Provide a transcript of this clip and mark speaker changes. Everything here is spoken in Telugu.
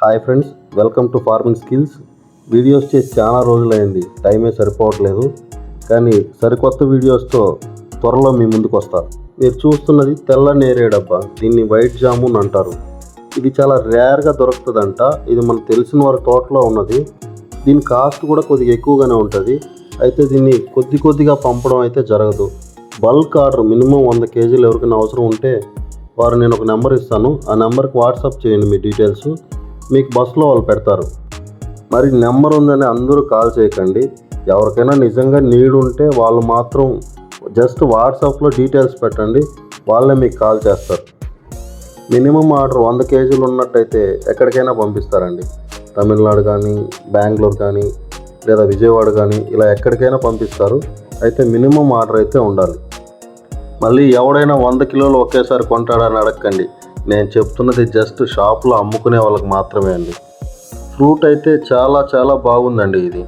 Speaker 1: Hi friends welcome to farming skills. Videos చేసి చాలా రోజులైంది టైమే సరిపోవట్లేదు. కానీ సరికొత్త వీడియోస్తో త్వరలో మీ ముందుకు వస్తా. మీరు చూస్తున్నది తెల్ల నేరేడబ్బా దీన్ని వైట్ జామున్ అంటారు. ఇది చాలా రేర్గా దొరుకుతుందంట ఇది మనకు తెలిసిన వారి తోటలో ఉన్నది. దీని కాస్ట్ కూడా కొద్దిగా ఎక్కువగానే ఉంటుంది. అయితే దీన్ని కొద్ది కొద్దిగా పంపడం అయితే జరగదు. బల్క్ ఆర్డర్ మినిమం వంద కేజీలు ఎవరికైనా అవసరం ఉంటే వారు నేను ఒక నెంబర్ ఇస్తాను. ఆ నెంబర్కి వాట్సాప్ చేయండి మీ డీటెయిల్స్. మీకు బస్సులో వాళ్ళు పెడతారు. మరి నెంబర్ ఉందని అందరూ కాల్ చేయకండి. ఎవరికైనా నిజంగా నీడ్ ఉంటే వాళ్ళు మాత్రం జస్ట్ వాట్సాప్లో డీటెయిల్స్ పెట్టండి. వాళ్ళే మీకు కాల్ చేస్తారు. మినిమం ఆర్డర్ వంద కేజీలు ఉన్నట్టయితే ఎక్కడికైనా పంపిస్తారండి. తమిళనాడు కానీ బెంగళూరు కానీ లేదా విజయవాడ కానీ ఇలా ఎక్కడికైనా పంపిస్తారు. అయితే మినిమం ఆర్డర్ అయితే ఉండాలి. మళ్ళీ ఎవడైనా వంద కిలోలు ఒకేసారి కొంటాడని అడగండి నేను చెప్తున్నది జస్ట్ షాప్లో అమ్ముకునే వాళ్ళకి మాత్రమే అండి. ఫ్రూట్ అయితే చాలా చాలా బాగుందండి ఇది.